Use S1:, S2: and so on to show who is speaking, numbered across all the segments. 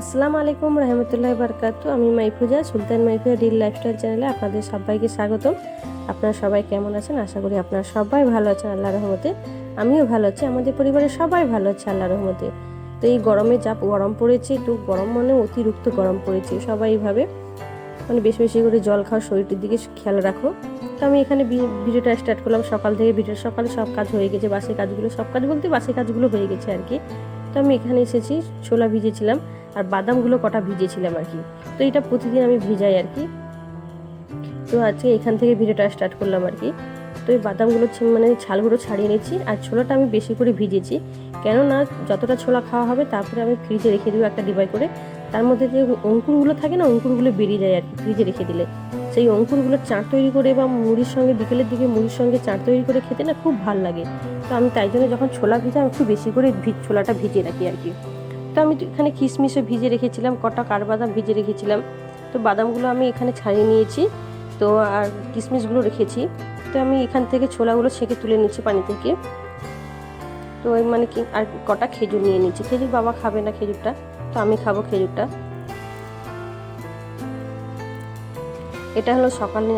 S1: আসসালামু আলাইকুম রহমতুল্লাহ বারকাতু। আমি মাইফুজা, সুলতান মাইফুজা রিল লাইফস্টাইল চ্যানেলে আপনাদের সবাইকে স্বাগতম। আপনারা সবাই কেমন আছেন? আশা করি আপনারা সবাই ভালো আছেন আল্লাহ রহমতে। আমিও ভালো আছি, আমাদের পরিবারের সবাই ভালো আছে আল্লাহ রহমতে। তো এই গরমে যা গরম পড়েছে, একটু গরম মানে অতিরিক্ত গরম পড়েছে, সবাই এইভাবে মানে বেশি বেশি করে জল খাওয়া শরীরটির দিকে খেয়াল রাখো। তো আমি এখানে ভিডিওটা স্টার্ট করলাম সকাল থেকে, ভিডিও সকালে সব কাজ হয়ে গেছে বাসি কাজগুলো সব কাজ বলতে বাসি কাজগুলো হয়ে গেছে আর কি। তো আমি এখানে এসেছি, ছোলা ভিজেছিলাম। আর বাদামগুলো কটা ভিজেছিলাম আর কি। তো এটা প্রতিদিন আমি ভিজাই আর কি। তো আজকে এখান থেকে ভিডিওটা স্টার্ট করলাম আর কি। তো এই বাদামগুলো মানে ছালগুলো ছাড়িয়ে নিচ্ছি আর ছোলাটা আমি বেশি করে ভিজেছি। কেননা যতটা ছোলা খাওয়া হবে তারপরে আমি ফ্রিজে রেখে দেবো একটা ডিবাই করে। তার মধ্যে যে অঙ্কুরগুলো থাকে না, অঙ্কুরগুলো বেরিয়ে যায় আর কি ফ্রিজে রেখে দিলে। সেই অঙ্কুরগুলো চাট তৈরি করে বা মুড়ির সঙ্গে, বিকেলের দিকে মুড়ির সঙ্গে চাট তৈরি করে খেতে না খুব ভালো লাগে। তো আমি তাই জন্য যখন ছোলা ভিজা, আমি একটু বেশি করে ছোলাটা ভিজিয়ে রাখি আর কি। তো আমি এখানে কিশমিশও ভিজে রেখেছিলাম, কটা কাঠবাদাম ভিজে রেখেছিলাম। তো বাদামগুলো আমি এখানে ছাড়িয়ে নিয়েছি। তো আর কিশমিশগুলো রেখেছি। তো আমি এখান থেকে ছোলাগুলো ছেঁকে তুলে নিচ্ছি পানি থেকে। তো মানে কি, আর কটা খেজুর নিয়ে নিচ্ছি। খেজুর বাবা খাবে না খেজুরটা, তো আমি খাব খেজুরটা। এটা হলো সকালে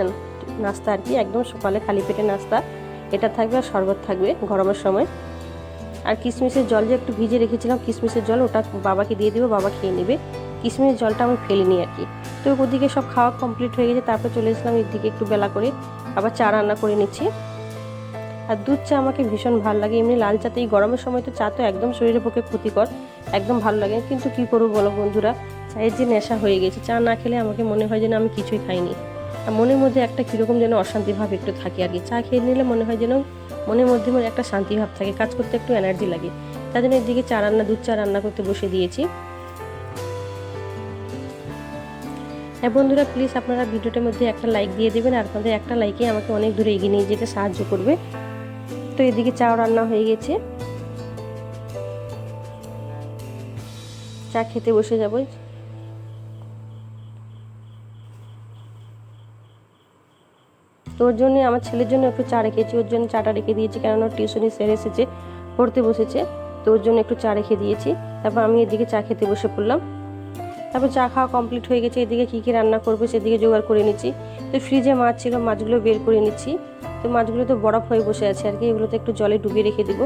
S1: নাস্তা আর কি, একদম সকালে খালি পেটে নাস্তা। এটা থাকবে আর শরবত থাকবে গরমের সময়। আর কিশমিশের জল যে একটু ভিজে রেখেছিলাম, কিশমিশের জল ওটা বাবাকে দিয়ে দেবো, বাবা খেয়ে নেবে। কিশমিশের জলটা আমি ফেলিনি আর কি। তো ওদিকে সব খাওয়া কমপ্লিট হয়ে গেছে, তারপর চলে এসলাম এদিকে একটু বেলা করে। আবার চা রান্না করে নিচ্ছি। আর দুধ চা আমাকে ভীষণ ভালো লাগে। এমনি লাল চাতে, এই গরমের সময় তো চা তো একদম শরীরের পক্ষে ক্ষতিকর, একদম ভালো লাগে। কিন্তু কি করব বলো বন্ধুরা? চায়ের যে নেশা হয়ে গেছে, চা না খেলে আমাকে মনে হয় যেন আমি কিছুই খাইনি। মনের মধ্যে একটা কীরকম যেন অশান্তি ভাব একটু থাকে আর কি। চা খেয়ে নিলে মনে হয় যেন মনের মধ্যে মনে একটা শান্তি ভাব থাকে, কাজ করতে একটু এনার্জি লাগে। তার জন্য এদিকে চা রান্না, দুধ চা রান্না করতে বসে দিয়েছি। হ্যাঁ বন্ধুরা প্লিজ আপনারা ভিডিওটার মধ্যে একটা লাইক দিয়ে দেবেন আর আপনাদের একটা লাইকে আমাকে অনেক দূরে এগিয়ে নিয়ে যেতে সাহায্য করবে। তো এদিকে চাও রান্না হয়ে গেছে। চা খেতে বসে যাব। তো ওর জন্য, আমার ছেলের জন্য একটু চা রেখেছি, ওর জন্য চাটা রেখে দিয়েছি, কেননা টিউশনি সেরে এসেছে, পড়তে বসেছে তো ওর জন্য একটু চা রেখে দিয়েছি, তারপর আমি এদিকে চা খেতে বসে পড়লাম। তারপর চা খাওয়া কমপ্লিট হয়ে গেছে, এদিকে কী কী রান্না করব সেদিকে জোগাড় করে নিচ্ছি। তো ফ্রিজে মাছ ছিল, মাছগুলো বের করে নিচ্ছি। তো মাছগুলো তো বরফ হয়ে বসে আছে, আর কি এগুলোতে একটু জলে ডুবিয়ে রেখে দেবো।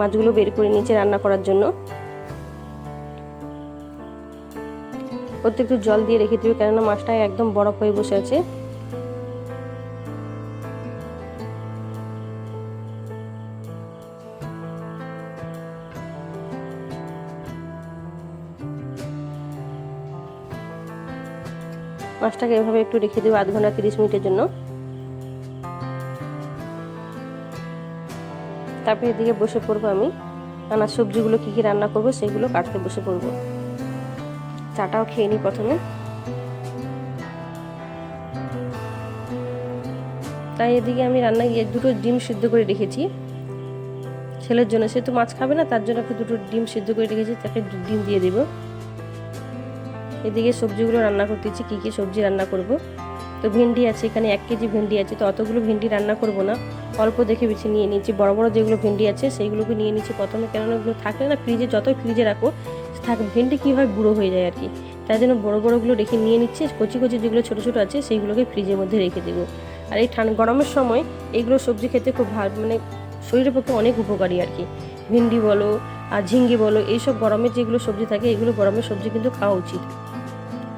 S1: মাছগুলো বের করে নিচ্ছি রান্না করার জন্য। ওতে একটু জল দিয়ে রেখে দেবে, কেননা মাছটা একদম বরফ হয়ে বসে আছে। মাছটাকে এভাবে একটু রেখে দেবো আধ ঘণ্টা তিরিশ মিনিটের জন্য। তারপরে এদিকে বসে পড়ব আমি। নানা সবজিগুলো কী কী রান্না করব সেগুলো কাটতে বসে পড়ব। চাটাও খেয়ে নিই প্রথমে। তাই এদিকে আমি রান্না গিয়ে দুটো ডিম সিদ্ধ করে রেখেছি। ছেলের জন্য, সে তো মাছ খাবে না, তার জন্য দুটো ডিম সিদ্ধ করে রেখেছি, তাকে ডিম দিয়ে দেবো। এদিকে সবজিগুলো রান্না করতেছি, কী কী সবজি রান্না করব। তো ভেন্ডি আছে, এখানে এক কেজি ভেন্ডি আছে, তো অতগুলো ভেন্ডি রান্না করব না। অল্প দেখে বেছে নিয়ে নিচ্ছি বড় বড় যেগুলো ভেন্ডি আছে সেইগুলোকে নিয়ে নিচ্ছি প্রথমে কেননা ওগুলো থাকলে না ফ্রিজে, যতই ফ্রিজে রাখো, থাক, ভেন্ডি কী হয় বুড়ো হয়ে যায় আর কি তাই জন্য বড় বড়গুলো রেখে নিয়ে নিচ্ছে, কচি কচি যেগুলো ছোটো ছোটো আছে সেইগুলোকে ফ্রিজের মধ্যে রেখে দেবো। আর এই ঠান্ডা গরমের সময় এইগুলো সবজি খেতে খুব ভালো মানে শরীরের পক্ষে অনেক উপকারী আর কি ভেন্ডি বলো, আর ঝিঙ্গে বলো, এইসব গরমের যেগুলো সবজি থাকে, এগুলো গরমের সবজি কিন্তু খাওয়া উচিত।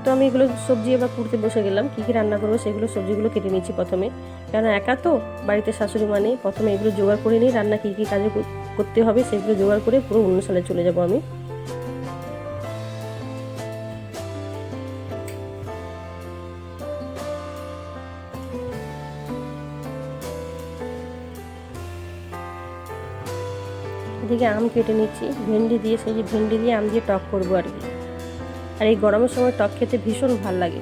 S1: তো আমি এগুলো সবজি এবার কুড়তে বসে গেলাম, কী কী রান্না করব সেগুলো সবজিগুলো কেটে নিচ্ছি প্রথমে। কেন একা তো, বাড়িতে শাশুড়ি মানে প্রথমে এগুলো জোগাড় করে নিই, রান্না কী কী কাজে কর- করতে হবে সেগুলো জোগাড় করে পুরো অন্য সালে চলে যাব আমি। এদিকে আম কেটে নিচ্ছি, ভেন্ডি দিয়ে, সেই যে ভেন্ডি দিয়ে আম দিয়ে টক করব আর কি। আর এই গরমের সময় টক খেতে ভীষণ ভালো লাগে।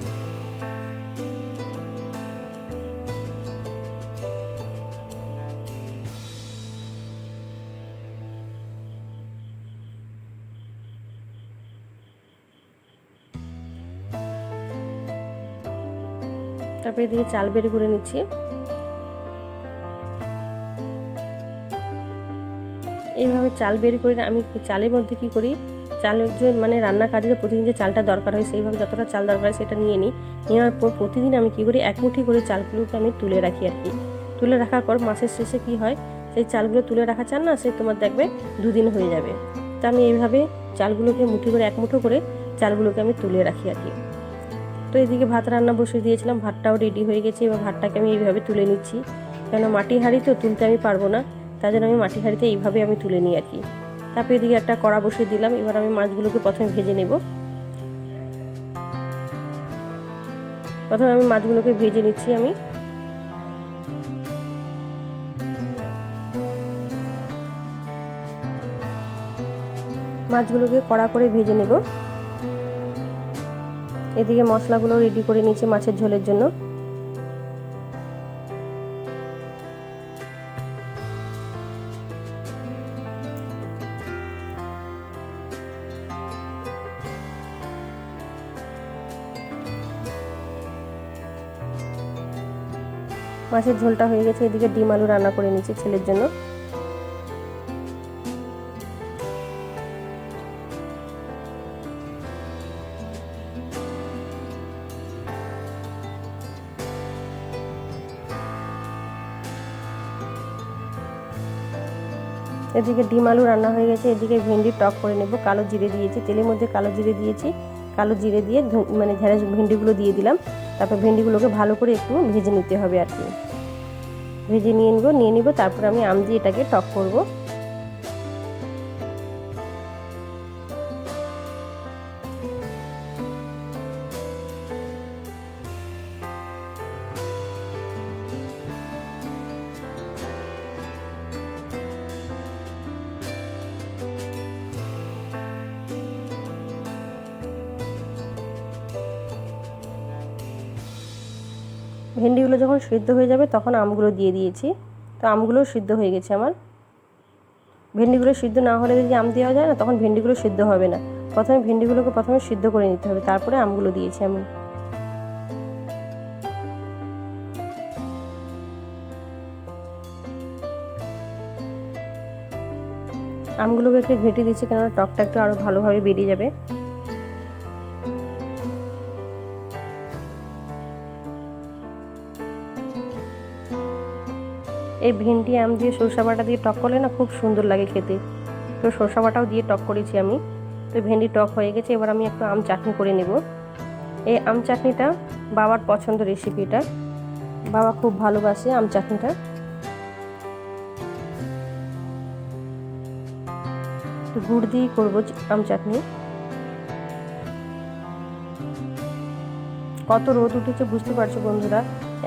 S1: তারপরে এদিকে চাল বের করে নিচ্ছি। এইভাবে চাল বের করে আমি চালের মধ্যে কি করি? চালের যে মানে রান্না কাজে প্রতিদিন যে চালটা দরকার হয়, সেইভাবে যতটা চাল দরকার হয় সেটা নিয়ে নিই। নেওয়ার পর প্রতিদিন আমি কী করি, এক মুঠি করে চালগুলোকে আমি তুলে রাখি আর কি। তুলে রাখার পর মাসের শেষে কি হয়, সেই চালগুলো তুলে রাখা চাল না, সে তোমার দেখবে দুদিন হয়ে যাবে। তো আমি এইভাবে চালগুলোকে মুঠি করে, এক মুঠো করে চালগুলোকে আমি তুলে রাখি আর কি। তো এদিকে ভাত রান্না বসিয়ে দিয়েছিলাম, ভাতটাও রেডি হয়ে গেছে, এবার ভাতটাকে আমি এইভাবে তুলে নিচ্ছি। কেন মাটি হাঁড়ি তো তুলতে আমি পারব না, তার জন্য আমি মাটি হাঁড়িতে এইভাবে আমি তুলে নিই আর কি। তারপর এদিকে একটা কড়া বসিয়ে দিলাম। এবার আমি মাছগুলোকে প্রথমে ভেজে নেব। প্রথমে আমি মাছগুলোকে ভেজে নিচ্ছি আমি। মাছগুলোকে কড়া করে ভেজে নেব। এদিকে মশলাগুলো রেডি করে নিয়েছি মাছের ঝোলের জন্য। মাছের ঝোলটা হয়ে গেছে, এদিকে ডিম আলু রান্না করে নিচ্ছি ছেলের জন্য। এদিকে ডিম আলু রান্না হয়ে গেছে, এদিকে ভেন্ডি টক করে নেব, কালো জিরে দিয়েছি, তেলের মধ্যে কালো জিরে দিয়েছি। কালো জিরে দিয়ে মানে ঢেঁড়স ভেন্ডিগুলো দিয়ে দিলাম। তারপর ভেন্ডিগুলোকে ভালো করে একটু ভেজে নিতে হবে আর কি। ভেজে নিয়ে নেব, নিয়ে নিব, তারপর আমি আম দিয়ে এটাকে টক করব। ভেন্ডিগুলো যখন সিদ্ধ হয়ে যাবে, তখন আমগুলো দিয়ে দিয়েছি। তো আমগুলো সিদ্ধ হয়ে গেছে আমার। ভেন্ডিগুলো সিদ্ধ না হলে যদি আম দেওয়া যায় না, তখন ভেন্ডিগুলো সিদ্ধ হবে না। প্রথমে ভেন্ডিগুলোকে প্রথমে সিদ্ধ করে নিতে হবে, তারপরে আমগুলো দিয়েছি আমি। আমগুলোকে একটু ঘেটে দিচ্ছি কেননা টকটা একটু আরও ভালোভাবে বেরিয়ে যাবে। এই ভেন্ডি আম দিয়ে সরষা বাটা দিয়ে টক করলে না খুব সুন্দর লাগে খেতে। তো সরষা বাটাও দিয়ে টক করেছি আমি। তো ভেন্ডি টক হয়ে গেছে, এবার আমি একটু আম চাটনি করে নেব। এই আম চাটনিটা বাবার পছন্দ রেসিপিটা। বাবা খুব ভালোবাসে আম চাটনিটা। গুড় দিয়েই করব আম চাটনি। কত রোদ উঠেছে বুঝতে পারছ বন্ধুরা?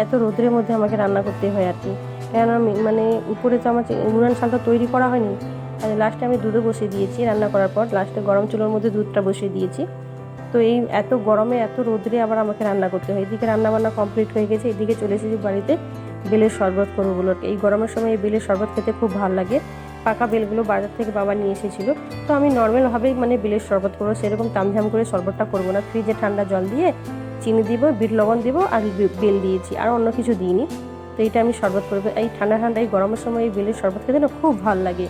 S1: এত রোদের মধ্যে আমাকে রান্না করতে হয় আর কি। কেন মানে উপরে তো আমার উনান শালটা তৈরি করা হয়নি আর লাস্টে আমি দুধও বসিয়ে দিয়েছি রান্না করার পর। লাস্টে গরম চুলোর মধ্যে দুধটা বসিয়ে দিয়েছি। তো এই এত গরমে, এত রোদ্রে আবার আমাকে রান্না করতে হয়। এদিকে রান্না বান্না কমপ্লিট হয়ে গেছে, এদিকে চলে এসেছি বাড়িতে বেলের শরবত করব বলো। এই গরমের সময় এই বেলের শরবত খেতে খুব ভালো লাগে। পাকা বেলগুলো বাজার থেকে বাবা নিয়ে এসেছিল। তো আমি নর্মালভাবেই মানে বেলের শরবত করব, সেরকম তামঝাম করে শরবতটা করব না। ফ্রিজে ঠান্ডা জল দিয়ে চিনি দিব, বিট লবণ দিব আর বেল দিয়েছি। আর অন্য কিছু দিইনি। তো এইটা আমি শরবত করব। এই ঠান্ডা ঠান্ডা এই গরমের সময় এই বেলের শরবত খেতে না খুব ভালো লাগে।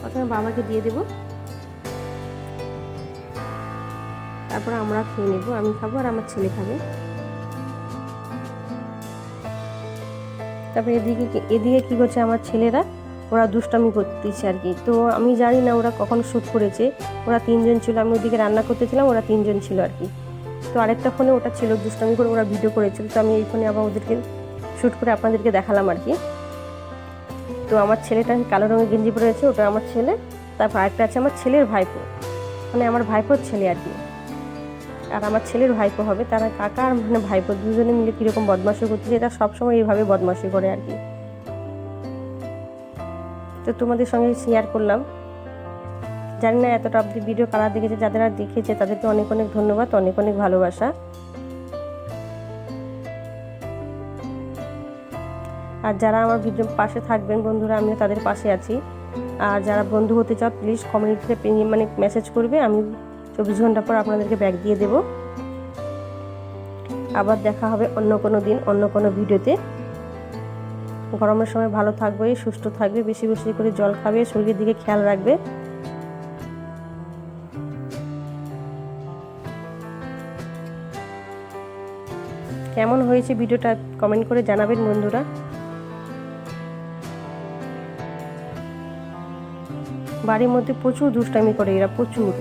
S1: প্রথমে বাবাকে দিয়ে দেব। তারপর আমরা খেয়ে নেব, আমি খাব আর আমার ছেলে খাবে। তারপরে এদিকে এদিকে কী করছে আমার ছেলেরা? ওরা দুষ্টামি করতেছে আর কি। তো আমি জানি না ওরা কখন শ্যুট করেছে। ওরা তিনজন ছিল, আমি ওদিকে রান্না করতেছিলাম ওরা তিনজন ছিল আর কি। তো আরেকটা ফোনে ওটা ছিল, দুষ্টামি করে ওরা ভিডিও করেছিল, তো আমি এই ফোনে আবার ওদেরকে শ্যুট করে আপনাদেরকে দেখালাম আর কি। তো আমার ছেলেটা কালো রঙের গেঞ্জি পরে আছে, ওটা আমার ছেলে তারপর আরেকটা আছে আমার ছেলের ভাইপো। মানে আমার ভাইপোর ছেলে আর কি। আর আমার ছেলের ভাইপো হবে, তারা কাকা আর মানে ভাইপো, দুজনে মিলে কীরকম বদমাশি করতেছে, এটা সবসময় এইভাবে বদমাশি করে আর কি। তো তোমাদের সঙ্গে শেয়ার করলাম। জানি না এতটা অব্দি ভিডিও কারা দেখেছে, যাদের দেখেছে, তাদেরকে অনেক অনেক ধন্যবাদ, অনেক অনেক ভালোবাসা। আর যারা আমার ভিডিও পাশে থাকবেন বন্ধুরা, আমিও তাদের পাশে আছি। আর যারা বন্ধু হতে চাও প্লিজ কমিউনিটিতে মানে মেসেজ করবে, আমি চব্বিশ ঘণ্টা পর আপনাদেরকে ব্যাগ দিয়ে দেব। আবার দেখা হবে অন্য কোনো দিন, অন্য কোনো ভিডিওতে। গরমের সময় ভালো থাকবে, সুস্থ থাকবে, বেশি বেশি করে জল খাবে, শরীরের দিকে খেয়াল রাখবে। কেমন হয়েছে ভিডিওটা কমেন্ট করে জানাবেন বন্ধুরা। বাড়ির মধ্যে প্রচুর দুষ্টামি করে এরা প্রচুর।